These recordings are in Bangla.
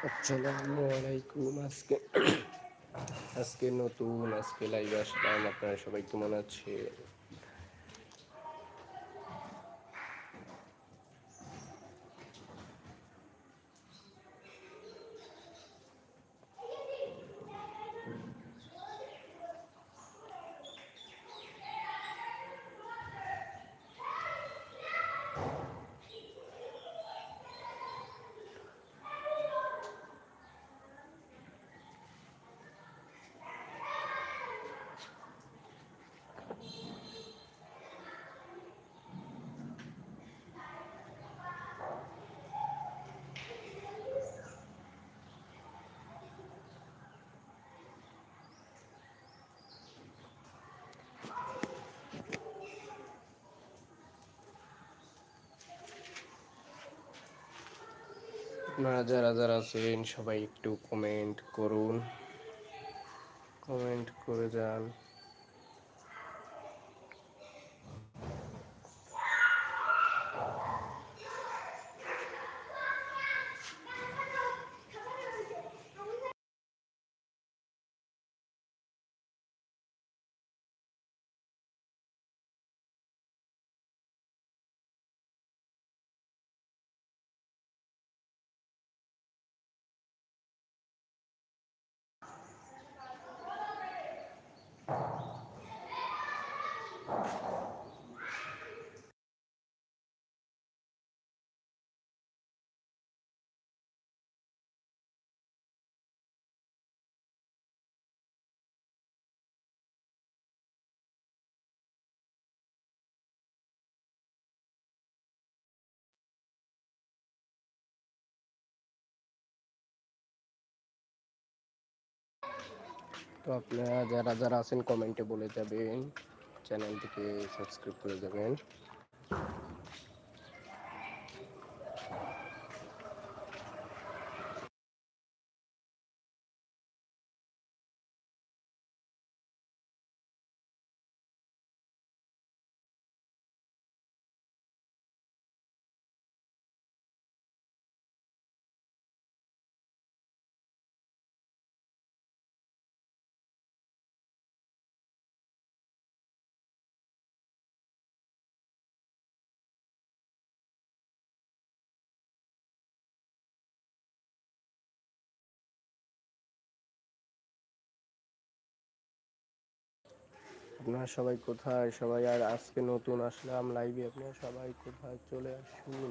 আসসালামু আলাইকুম আজকে আজকে নতুন আজকে লাইভ আসলাম। আপনারা সবাই কেমন আছে আপনারা যারা যারা আছেন সবাই একটু কমেন্ট করুন। কমেন্ট করে যান। তো আপনারা যারা যারা আছেন কমেন্টে বলে যাবেন। চ্যানেলটিকে সাবস্ক্রাইব করে যাবেন। আপনারা সবাই কোথায়? সবাই আর আজকে নতুন আসলাম লাইভে আপনারা সবাই কোথায়? চলে আসুন।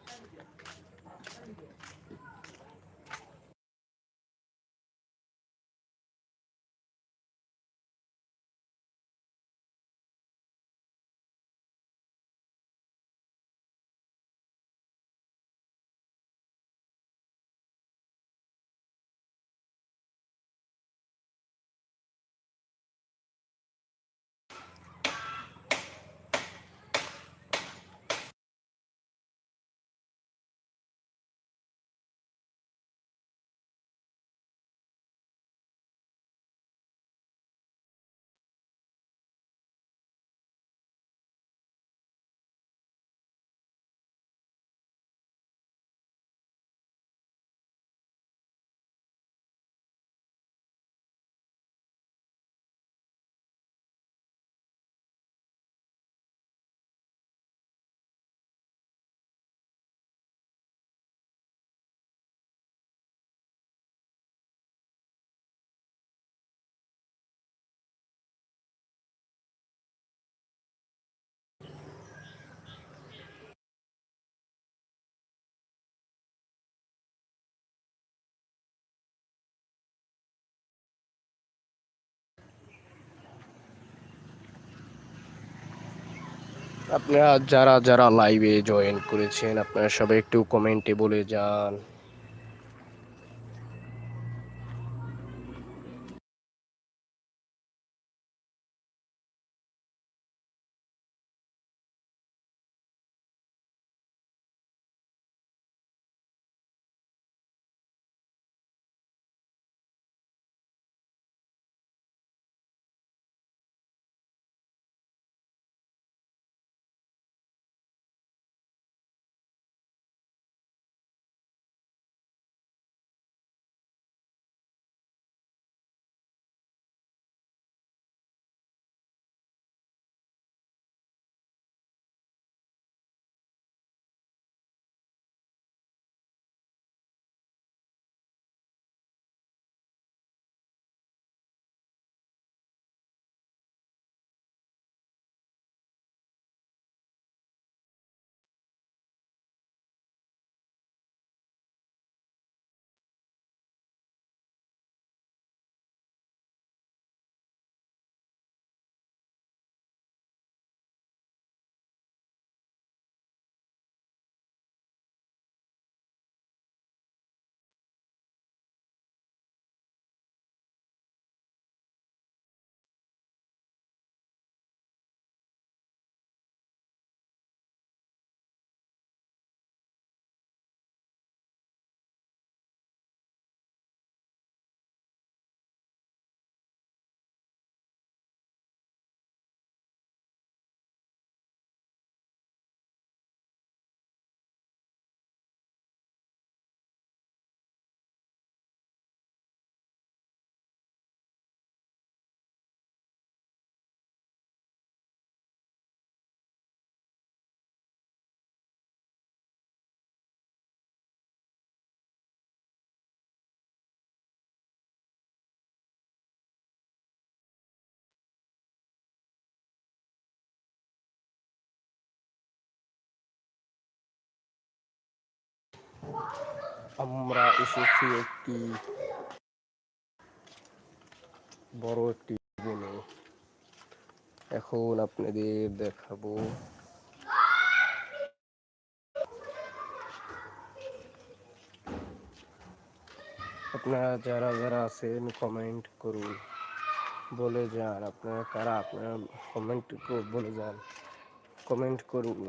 আপনারা যারা যারা লাইভে জয়েন করেছেন আপনারা সবাই একটু কমেন্টে বলে যান। আমরা এসেছি একটি বড় একটি বনে এখন আপনাদের দেখাবো আপনারা যারা যারা আছেন কমেন্ট করুন বলে যান আপনারা কারা আপনারা কমেন্ট বলে যান কমেন্ট করুন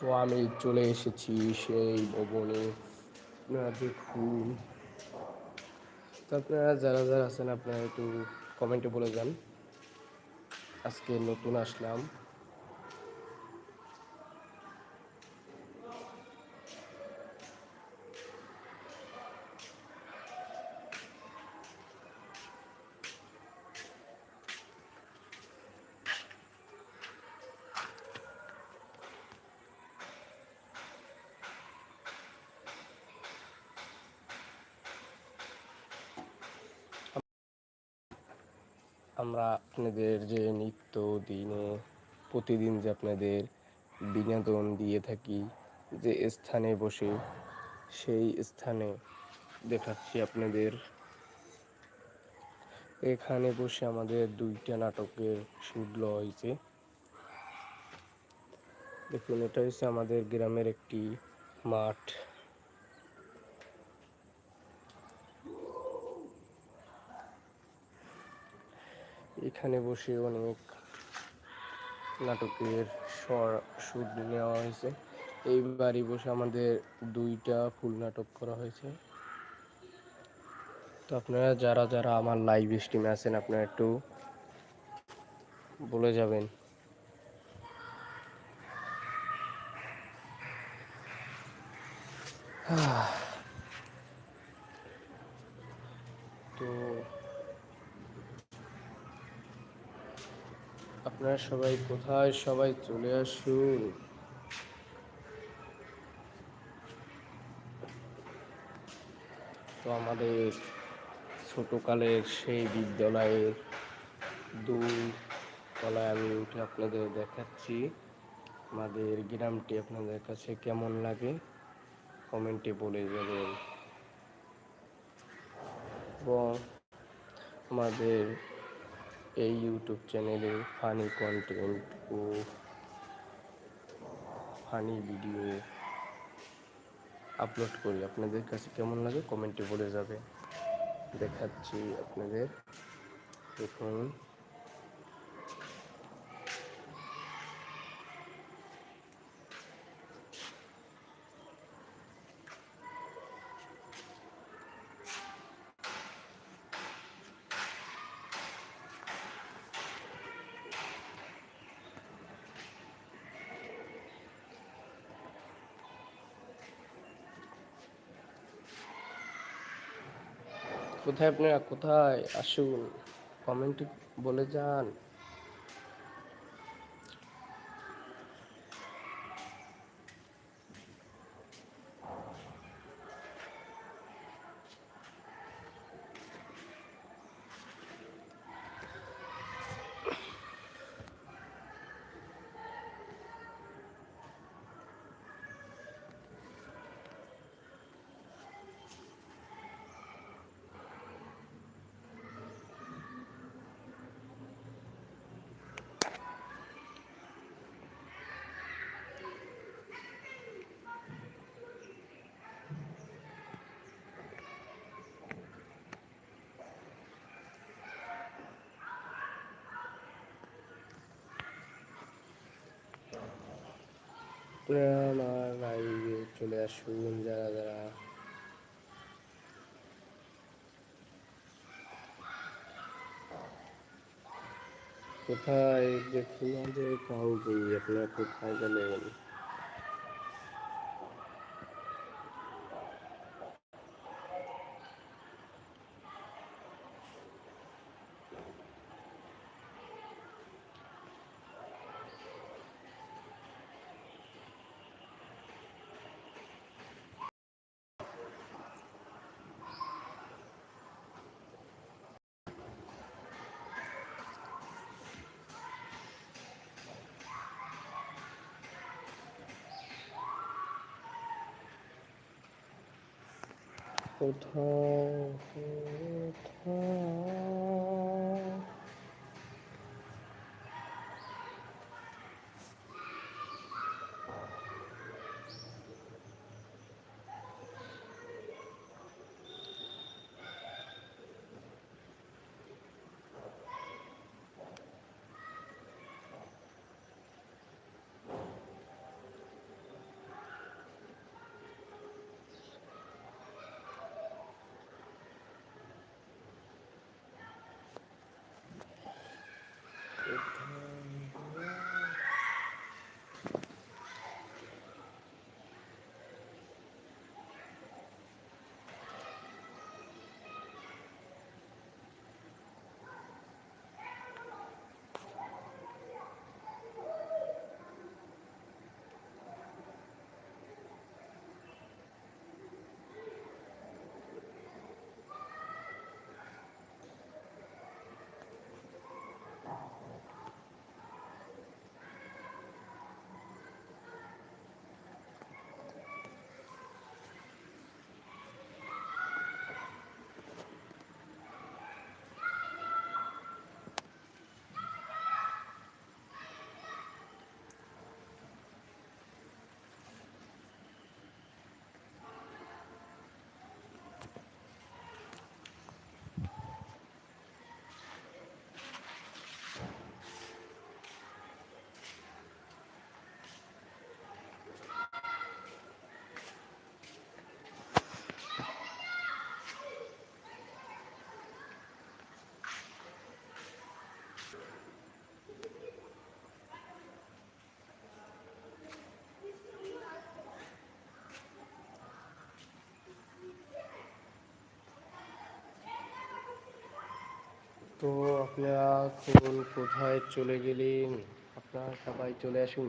তো আমি চলে এসেছি সেই ভবনে। আপনারা দেখুন। তো আপনারা যারা যারা আছেন, আপনারা একটু কমেন্টে বলে যান। আজকে নতুন আসলাম আমরা আপনাদের যে নিত্য দিনে প্রতিদিন যে আপনাদের বিনোদন দিয়ে থাকি, যে স্থানে বসে সেই স্থানে দেখাচ্ছি আপনাদের। এখানে বসে আমাদের দুইটা নাটকের শুট হয়েছে। দেখুন, এটা হচ্ছে আমাদের গ্রামের একটি মাঠ। এখানে বসে অনেক নাটকের স্বর সুর নেওয়া হয়েছে। এই বাড়ি বসে আমাদের দুইটা ফুল নাটক করা হয়েছে। তো আপনারা যারা যারা আমার লাইভ স্ট্রিমে আছেন, আপনারা একটু বলে যাবেন তো আপনারা সবাই কোথায়? সবাই চলে আসুন তো আমাদের ছোটকালের সেই বিদ্যালয়ের দুই তলায় আমি উঠে আপনাদের দেখাচ্ছি। আমাদের গ্রামটি আপনাদের কাছে কেমন লাগে? কমেন্টে বলে যাবেন এবং আমাদের এই ইউটিউব চ্যানেলে ফানি কন্টেন্ট ও ফানি ভিডিও আপলোড করি। আপনাদের কাছে কেমন লাগে? কমেন্টে বলে যাবে দেখাচ্ছি আপনাদের। দেখুন। কোথায় আপনারা কোথায় আসুন? কমেন্টে বলে যান। আমার লাইভে চলে আসুন যারা যারা। কোথায় দেখুন আমাদের যে কাউকে আপনারা কোথায় গেলেন কোথাও তো আপনারা কোন কোথায় চলে গেলেন? আপনারা সবাই চলে আসুন।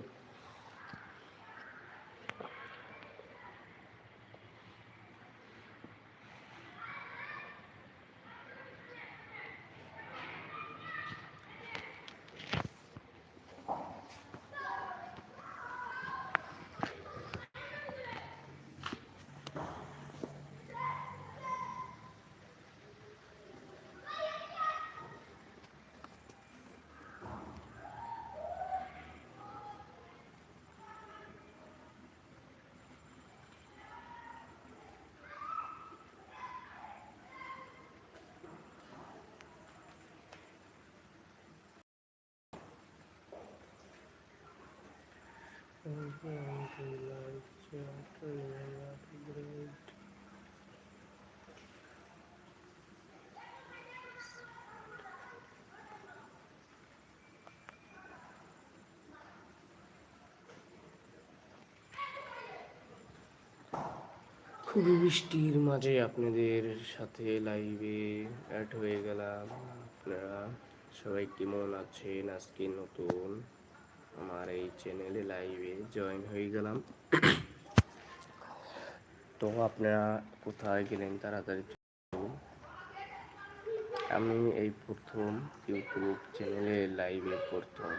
খুবই বৃষ্টির মাঝে আপনাদের সাথে লাইভে অ্যাড হয়ে গেলাম। আপনারা সবাই কেমন আছেন? আজকে নতুন আমার এই চ্যানেলে লাইভে জয়েন হয়ে গেলাম। তো আপনারা কোথায় গেলেন তাড়াতাড়ি আমি এই প্রথম ইউটিউব চ্যানেলে লাইভে প্রথম।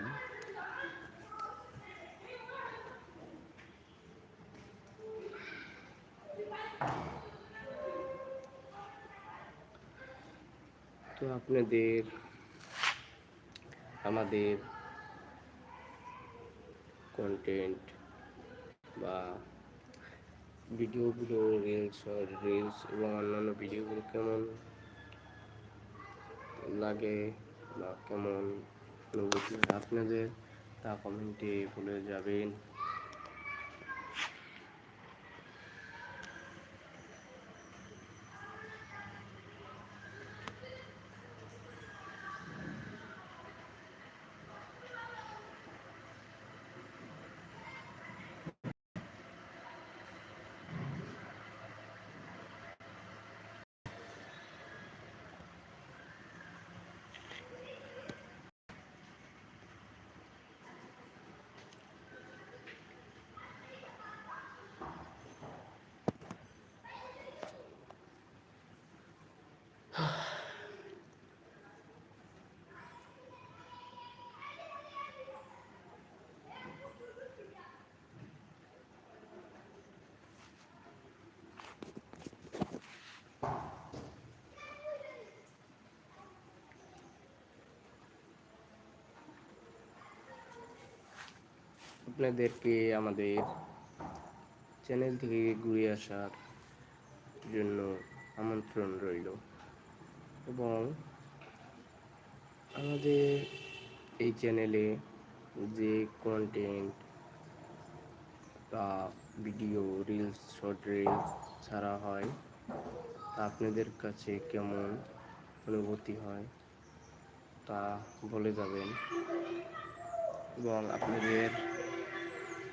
তো আপনাদের, আমাদের কন্টেন্ট বা ভিডিওগুলো রিলস রিলস এবং অন্যান্য ভিডিওগুলো কেমন লাগে বা কেমন আপনাদের তা কমেন্টে বলে যাবেন। আপনাদেরকে আমাদের চ্যানেল থেকে ঘুরে আসার জন্য আমন্ত্রণ রইল। এবং আমাদের এই চ্যানেলে যে কন্টেন্ট বা ভিডিও রিলস শর্ট রিলস ছাড়া হয়, তা আপনাদের কাছে কেমন অনুভূতি হয়, তা বলে যাবেন। এবং আপনাদের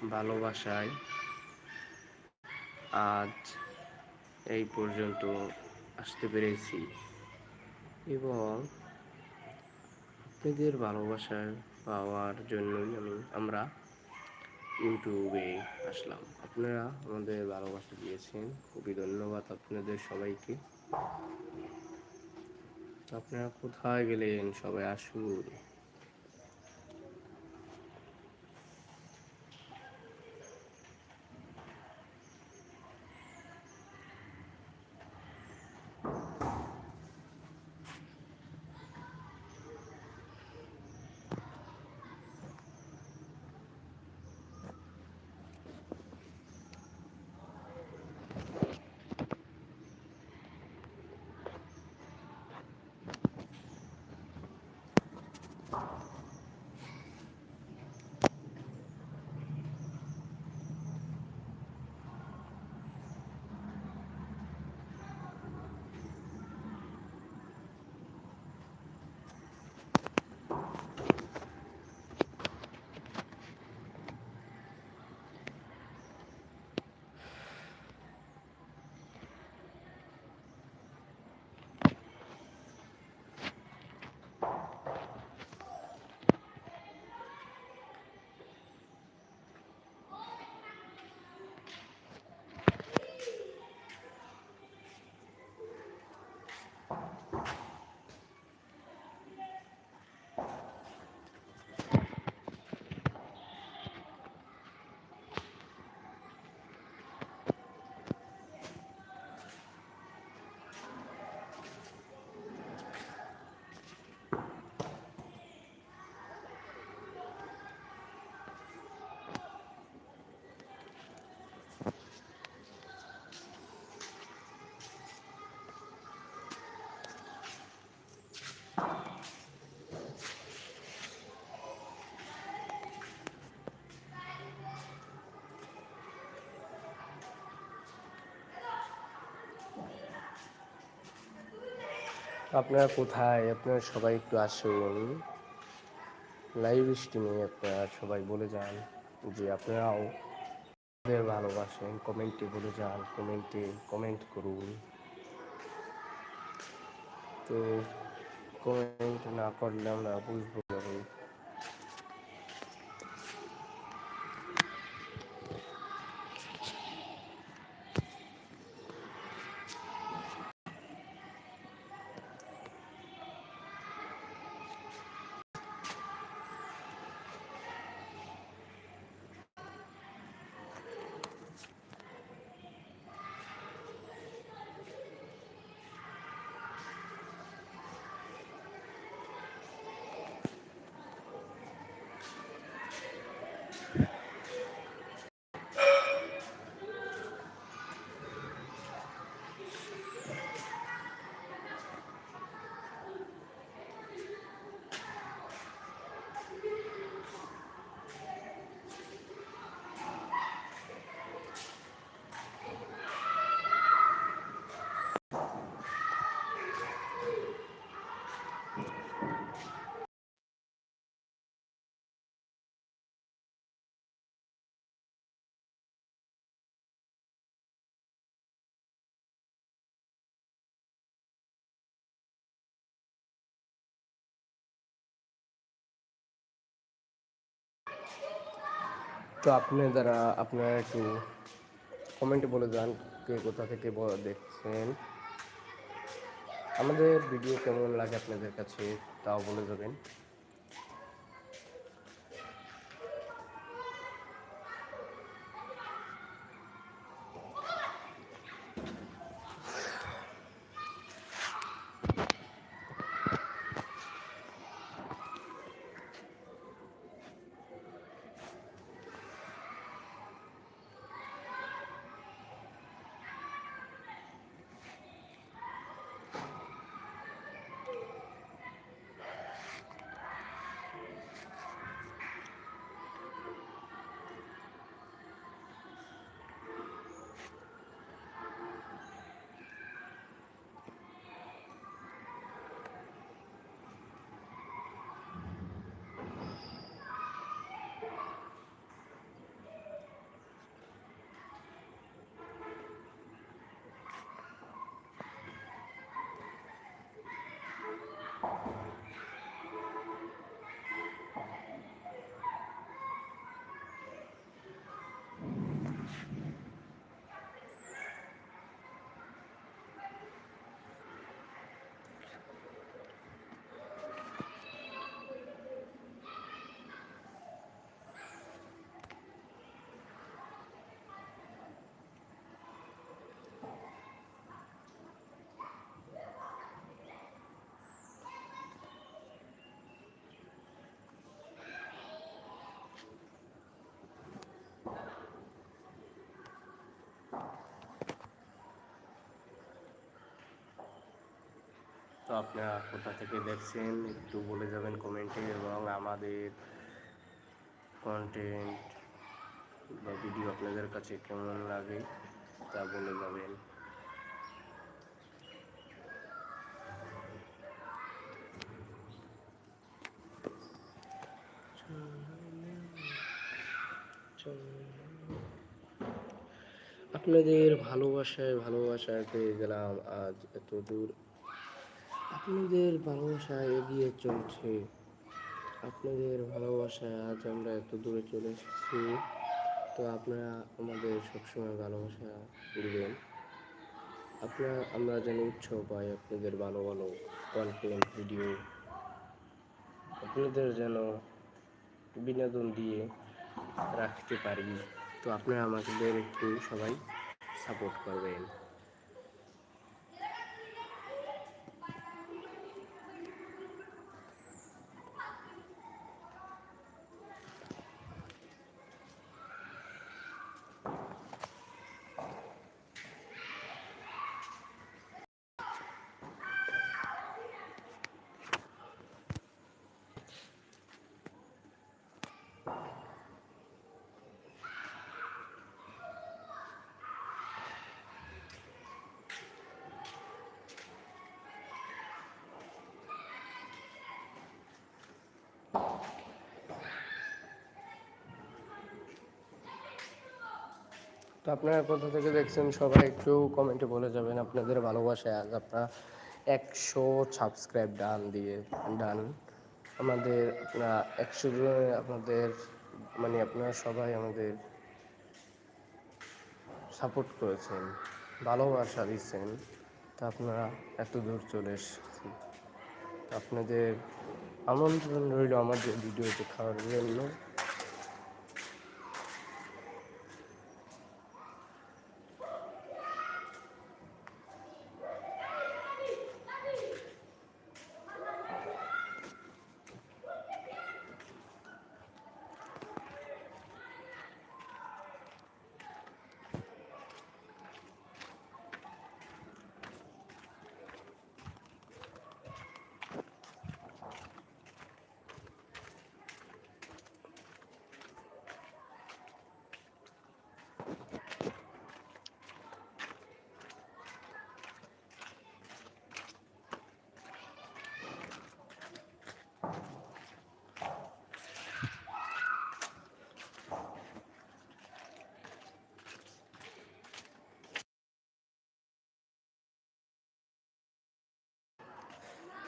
ভালোবাসায়। আজ এই পর্যন্ত আসতে পেরেছি। এবং আপনাদের ভালোবাসা পাওয়ার জন্যই আমি, আমরা ইউটিউবে আসলাম। আপনারা আমাদের ভালোবাসা দিয়েছেন। খুবই ধন্যবাদ আপনাদের সবাইকে। আপনারা কোথায় গেলেন? সবাই আসুন। আপনারা কোথায়? আপনারা সবাই একটু আসুন। লাইভ স্ট্রিমে আপনারা সবাই বলে যান যে আপনারাও ভালোবাসেন। কমেন্টে বলে যান কমেন্টে কমেন্ট করুন। তো কমেন্ট না করলে আমরা বুঝব যাবে আপনি যারা আপনারা একটু কমেন্টে বলে যান কে কোথা থেকে দেখছেন। আমাদের ভিডিও কেমন লাগে আপনাদের কাছে, তাও বলে যাবেন। তো আপনারা কোথা থেকে দেখছেন, একটু বলে যাবেন কমেন্টে এবং আমাদের কন্টেন্ট বা ভিডিও আপনাদের কাছে কেমন লাগে তা বলে যাবেন। আপনাদের ভালোবাসায় ভালোবাসায় পেয়ে গেলাম আজ এত দূর আপনাদের ভালোবাসায় এগিয়ে চলছে। আপনাদের ভালোবাসায় আজ আমরা এত দূরে চলে এসেছি, তো আপনারা আমাদের সবসময় ভালোবাসা দিবেন। আপনারা, আমরা যেন উৎসাহ পাই আপনাদের ভালো ভালো কন্টেন্ট ভিডিও আপনাদের যেন বিনোদন দিয়ে রাখতে পারি, তো আপনারা আমাদের একটু সবাই সাপোর্ট করবেন। তো আপনারা কোথা থেকে দেখছেন? সবাই একটু কমেন্টে বলে যাবেন আপনাদের ভালোবাসায় আজ আপনারা একশো সাবস্ক্রাইব ডান দিয়ে, ডান। আমাদের আপনারা একশো জনের আপনাদের মানে আপনারা সবাই আমাদের সাপোর্ট করেছেন, ভালোবাসা দিচ্ছেন। তা আপনারা এত দূর চলে এসেছি। আপনাদের আমন্ত্রণ রইল আমাদের ভিডিও দেখার জন্য।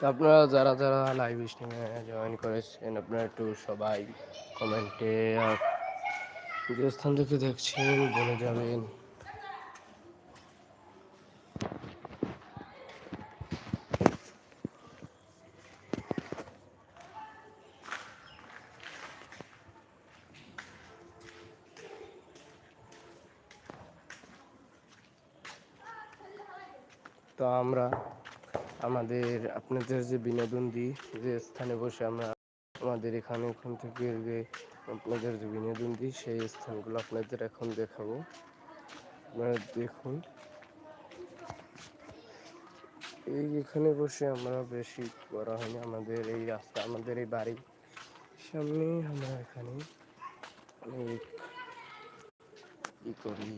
আপনারা যারা যারা লাইভ স্ট্রিমে জয়েন করেছেন, আপনারা একটু সবাই কমেন্টে যে স্থান থেকে দেখছেন, বলে যাবেন। তো আমরা আমাদের, আপনাদের যে বিনোদন দিই, যে স্থানে বসে আমরা আমাদের এখানে, এখান থেকে যে আপনাদের যে বিনোদন দিই, সেই স্থানগুলো আপনাদের এখন দেখাবো। আপনারা দেখুন। এই এখানে বসে আমরা বেশি করা হয়নি। আমাদের এই রাস্তা, আমাদের এই বাড়ি সামনে আমরা এখানে অনেক ই করি।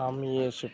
আমি এসে